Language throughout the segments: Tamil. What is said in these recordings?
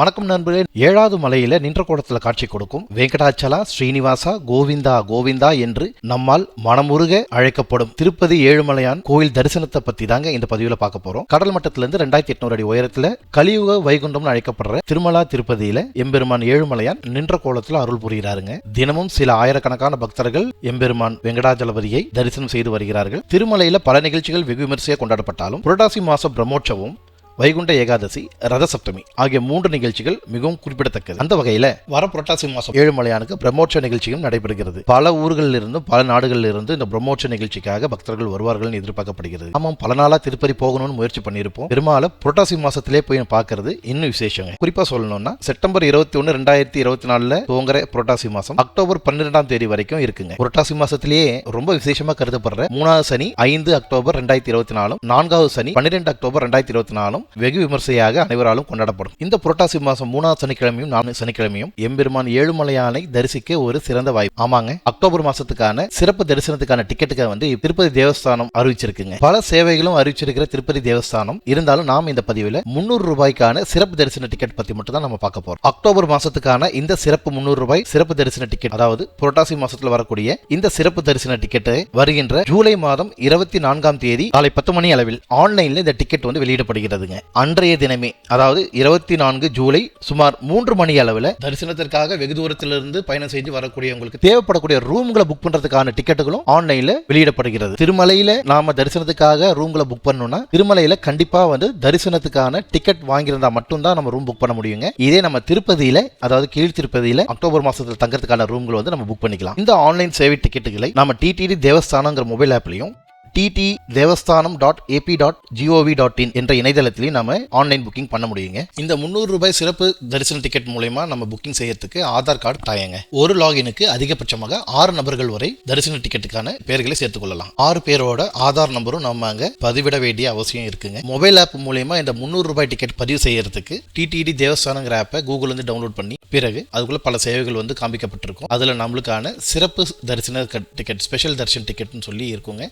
வணக்கம் நண்பர்களே. ஏழாவது மலையில நின்ற கோலத்துல காட்சி கொடுக்கும் வெங்கடாச்சலா ஸ்ரீனிவாசா கோவிந்தா கோவிந்தா என்று நம்மால் மனமுருக அழைக்கப்படும் திருப்பதி ஏழுமலையான் கோயில் தரிசனத்தை பத்தி தாங்க இந்த பதிவுல பார்க்க போறோம். கடல் மட்டத்துல இருந்து ரெண்டாயிரத்தி எட்நூறு அடி உயரத்துல கலியுக வைகுண்டம்னு அழைக்கப்படுற திருமலா திருப்பதியில எம்பெருமான் ஏழுமலையான் நின்ற கோலத்துல அருள் புரிகிறாருங்க. தினமும் சில ஆயிரக்கணக்கான பக்தர்கள் எம்பெருமான் வெங்கடாஜலபதியை தரிசனம் செய்து வருகிறார்கள். திருமலையில பல நிகழ்ச்சிகள் வெகு விமர்சையாக கொண்டாடப்பட்டாலும் புரட்டாசி மாச பிரம்மோற்சவம் வைகுண்ட ஏகாதசி ரத சப்தமி ஆகிய மூன்று நிகழ்ச்சிகள் மிகவும் குறிப்பிடத்தக்கது. அந்த வகையில வர புரட்டாசி மாசம். ஏழுமலையானுக்கு பிரம்மோற்சவ நிகழ்ச்சியும் நடைபெறுகிறது. பல ஊர்களில் இருந்தும் பல நாடுகளில் இருந்து இந்த பிரம்மோற்சவ நிகழ்ச்சிக்காக பக்தர்கள் வருவார்கள் எதிர்பார்க்கப்படுகிறது. ஆமாம் பல நாளா திருப்பதி போகணும்னு முயற்சி பண்ணியிருப்போம். பெருமாளை புரட்டாசி மாசத்திலே போய் பார்க்கறது இன்னும் விசேஷங்க. குறிப்பா சொல்லணும்னா செப்டம்பர் இருபத்தி ஒன்னு ரெண்டாயிரத்தி இருபத்தி நாலுல துவங்குற புரட்டாசி மாசம் அக்டோபர் பன்னிரெண்டாம் தேதி வரைக்கும் இருக்குங்க. புரட்டாசி மாசத்திலேயே ரொம்ப விசேஷமா கருதப்படுற மூணாவது சனி ஐந்து அக்டோபர் ரெண்டாயிரத்தி இருபத்தி நாலும் நான்காவது சனி பன்னிரெண்டு அக்டோபர் ரெண்டாயிரத்தி இருபத்தி நாலும் வெகு விமர்சையாக அனைவராலும் கொண்டாடப்படும். இந்த புரட்டாசி மாசம் மூணாவது சனிக்கிழமையும் நான்கு சனிக்கிழமையும் எம்பெருமான் ஏழுமலையானை தரிசிக்க ஒரு சிறந்த வாய்ப்பு. ஆமாங்க. அக்டோபர் மாசத்துக்கான சிறப்பு தரிசனத்துக்கான டிக்கெட்டுக்கு வந்து திருப்பதி தேவஸ்தானம் அறிவிச்சிருக்குங்க. பல சேவைகளும் அறிவிச்சிருக்கிற திருப்பதி தேவஸ்தானம். இருந்தாலும் நாம் இந்த பதிவில் முன்னூறு ரூபாய்க்கான சிறப்பு தரிசன டிக்கெட் பத்தி மட்டும் தான் நம்ம பார்க்க போறோம். அக்டோபர் மாசத்துக்கான இந்த சிறப்பு முன்னூறு ரூபாய் சிறப்பு தரிசன டிக்கெட் அதாவது புரட்டாசி மாசத்துல வரக்கூடிய இந்த சிறப்பு தரிசன டிக்கெட்டை வருகின்ற ஜூலை மாதம் இருபத்தி நான்காம் தேதி காலை பத்து மணி அளவில் ஆன்லைன்ல இந்த டிக்கெட் வந்து வெளியிடப்படுகிறது. வெளியிடப்படுகிறதுங்க அன்றைய தினமே அதாவது இருபத்தி நான்கு ஜூலை சுமார் மூன்று மணி அளவில் தரிசனத்திற்காக வெகு தூரத்திலிருந்து பயணம் செஞ்சு வரக்கூடியவங்களுக்கு தேவைப்படக்கூடிய ரூம்களை புக் பண்றதுக்கான டிக்கெட்டுகளும் ஆன்லைன்ல வெளியிடப்படுகிறது. திருமலையில நாம தரிசனத்துக்காக ரூம்களை புக் பண்ணணும்னா திருமலையில கண்டிப்பா வந்து தரிசனத்துக்கான டிக்கெட் வாங்கியிருந்தா மட்டும்தான் நம்ம ரூம் புக் பண்ண முடியுங்க. இதே நம்ம திருப்பதியில அதாவது கீழ் திருப்பதியில அக்டோபர் மாசத்தில் தங்கறதுக்கான ரூம்கள் வந்து நம்ம புக் பண்ணிக்கலாம். இந்த ஆன்லைன் சேவை டிக்கெட்டுகளை நம்ம டிடிடி தேவஸ்தானங்கிற mobile ஆப்லையும் TT Devasthanam dot AP dot GOV dot in என்ற இணையதளத்திலையும் நம்ம ஆன்லைன் புக்கிங் பண்ண முடியுங்க. இந்த முந்நூறு ரூபாய் சிறப்பு தரிசன டிக்கெட் மூலயமா நம்ம புக்கிங் செய்யறதுக்கு ஆதார் கார்டு தாயங்க. ஒரு லாகினுக்கு அதிகபட்சமாக ஆறு நபர்கள் வரை தரிசன டிக்கெட்டுக்கான பெயர்களை சேர்த்துக்கொள்ளலாம் ஆறு பேரோட ஆதார் நம்பரும் நம்ம அங்க பதிவிட வேண்டிய அவசியம் இருக்குங்க. மொபைல் ஆப் மூலயமா இந்த முந்நூறு ரூபாய் டிக்கெட் பதிவு செய்யறதுக்கு டிடிடி தேவஸ்தானங்கிற ஆப்பை கூகுள் வந்து டவுன்லோட் பண்ணி பிறகு அதுக்குள்ள பல சேவைகள் வந்து காண்பிக்கப்பட்டிருக்கும். அதுல நம்மளுக்கான சிறப்பு தரிசன டிக்கெட் ஸ்பெஷல் தரிசன டிக்கெட்னு சொல்லி இருக்குங்க.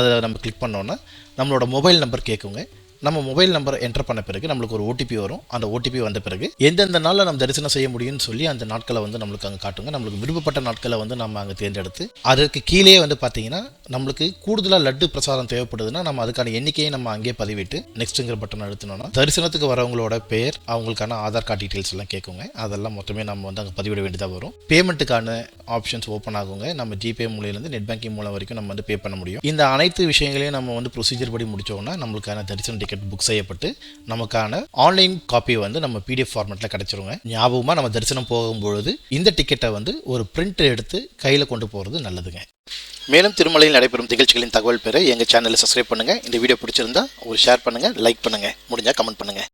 அதை நம்ம கிளிக் பண்ணோன்னா நம்மளோட மொபைல் நம்பர் கேட்குங்க நம்ம மொபைல் நம்பர் என்டர் பண்ண பிறகு நம்மளுக்கு ஒரு ஓடிபி வரும். அந்த ஓடிபி வந்த பிறகு எந்தெந்த நாளில் நம்ம தரிசனம் செய்ய முடியும்னு சொல்லி அந்த நாட்களை வந்து நம்மளுக்கு அங்கே காட்டுங்க. நம்மளுக்கு விருப்பப்பட்ட நாட்களை வந்து நம்ம அங்கே தேர்ந்தெடுத்து அதற்கு கீழே வந்து பார்த்தீங்கன்னா நம்மளுக்கு கூடுதலாக லட்டு பிரசாதம் தேவைப்படுதுன்னா நம்ம அதுக்கான எண்ணிக்கையை நம்ம அங்கேயே பதிவிட்டு நெக்ஸ்ட்டுங்கிற பட்டன் அழுத்தினோம்னா தரிசனத்துக்கு வரவங்களோட பெயர் அவங்களுக்கான ஆதார் கார்டு டீட்டெயில்ஸ் எல்லாம் கேட்குங்க. அதெல்லாம் மொத்தமே நம்ம வந்து அங்கே பதிவிட வேண்டியதாக வரும். பேமெண்ட்டுக்கான ஆப்ஷன்ஸ் ஓப்பன் ஆகுங்க. நம்ம ஜிபே மூலையிலேருந்து நெட் பேங்கிங் மூலம் வரைக்கும் நம்ம வந்து பே பண்ண முடியும். இந்த அனைத்து விஷயங்களையும் நம்ம வந்து ப்ரொசீஜர் படி முடிச்சோம்னா நம்மளுக்கான தரிசனம் டிக்கெட் புக் செய்யப்பட்டு நமக்கான ஆன்லைன் காப்பி வந்து நம்ம பிடிஎஃப் ஃபார்மேட்டில் கிடச்சிருங்க. ஞாபகமாக நம்ம தரிசனம் போகும்பொழுது இந்த டிக்கெட்டை வந்து ஒரு பிரிண்ட் எடுத்து கையில் கொண்டு போகிறது நல்லதுங்க. மேலும் திருமலையில் நடைபெறும் நிகழ்ச்சிகளின் தகவல் பெற எங்கள் சேனலை சப்ஸ்கிரைப் பண்ணுங்கள் இந்த வீடியோ பிடிச்சிருந்தா ஒரு ஷேர் பண்ணுங்கள் லைக் பண்ணுங்கள் முடிஞ்சால் கமெண்ட் பண்ணுங்கள்